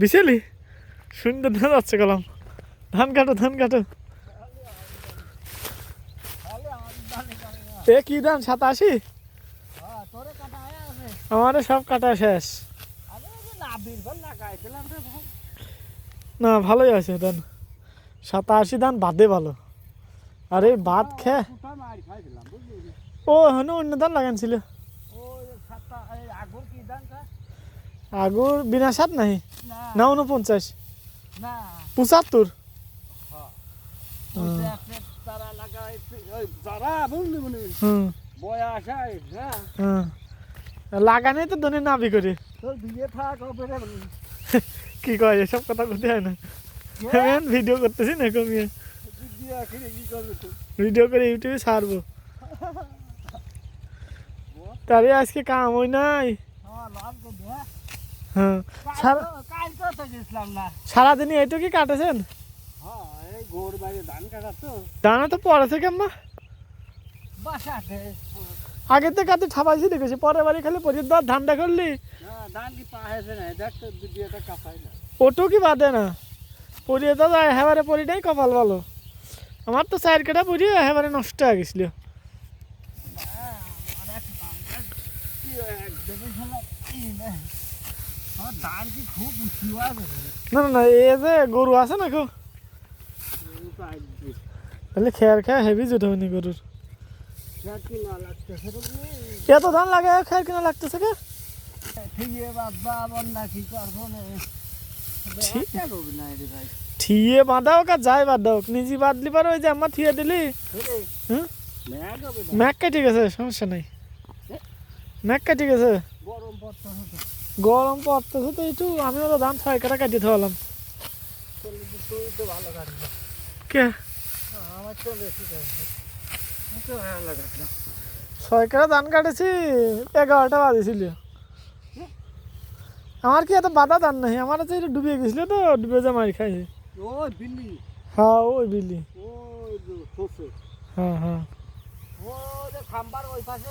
বিছেলি সুন্দর ধান যাচ্ছে কলাম। ধান কাটো ধান কাটো। এ কি ধান, সাতাশি? আমারও সব কাটা শেষ। না না ভালোই আছে ধান। সাতাশি ধান বাদে ভালো। আরে খাইছিলাম বুঝলি ও হ্যাঁ অন্য ধান লাগান ছিল আগুর বিনা সাত নাই না। উনপঞ্চাশ পঁচাত্তর। হ্যাঁ। হ্যাঁ। লাগানে তো ধনে নাবি করে। কি কয় এসব কথা করতে হয় না। ভিডিও করতেছি না কমিয়ে ভিডিও করে ইউটিউবে ছাড়বো। তারে আজকে কাম হই নাই হ্যাঁ লাভ করবে হ্যাঁ হ্যাঁ। তো- তো তো সারাদিনই এইটুকু কাটেছেন? হ্যাঁ তো। দানা তো পড়েছে কেমন? আগে থেকে কাতে ঠাপাইছি দেখেছি পরের বাড়ি খালি পরির দার ধানটা করলি। কি তো ওটু কি বাদে না? পরিয়ে তো যায় পরিটাই কপাল ভালো। আমার তো চার কেটা পরিয়ে হেবারে নষ্ট হয়ে গেছিল। কি আছে না না না, এ যে গরু আছে না কেউ তাহলে খেয়ার খেয়া হেভি জুটে হয়নি গরুর। কি এত ধান লাগে খেয়ার কিনা লাগতেছে কে বাবা বন্যা কি করব না ঠিক। ব্যবস্থা করবি না রে ভাই থিয়ে বাঁধা হোক আর যাই বাঁধা হোক, নিজে বাঁধলি পারো, ওই যে আমার থিয়ে দিলি। হবে ম্যাক কাটি গেছে, সমস্যা নাই। ম্যাক কাটি গেছে। গরম গরম পড়তেছে তো একটু আমিও তো ধান ছয় কাটা কাটিয়ে থাকলাম কে? আমার তো বেশি আমি ছয় কাটা ধান কাটেছি এগারোটা বাজেছিল। আমার কি এত বাধা ধান নাই? আমার হচ্ছে ডুবে গেছিল তো ডুবে যা মারি খাই ওই বিল্লি। হ্যাঁ ওই বিলি ওই যে শস্য হ্যাঁ হ্যাঁ। ও যে খাম্বার ওই পাশে।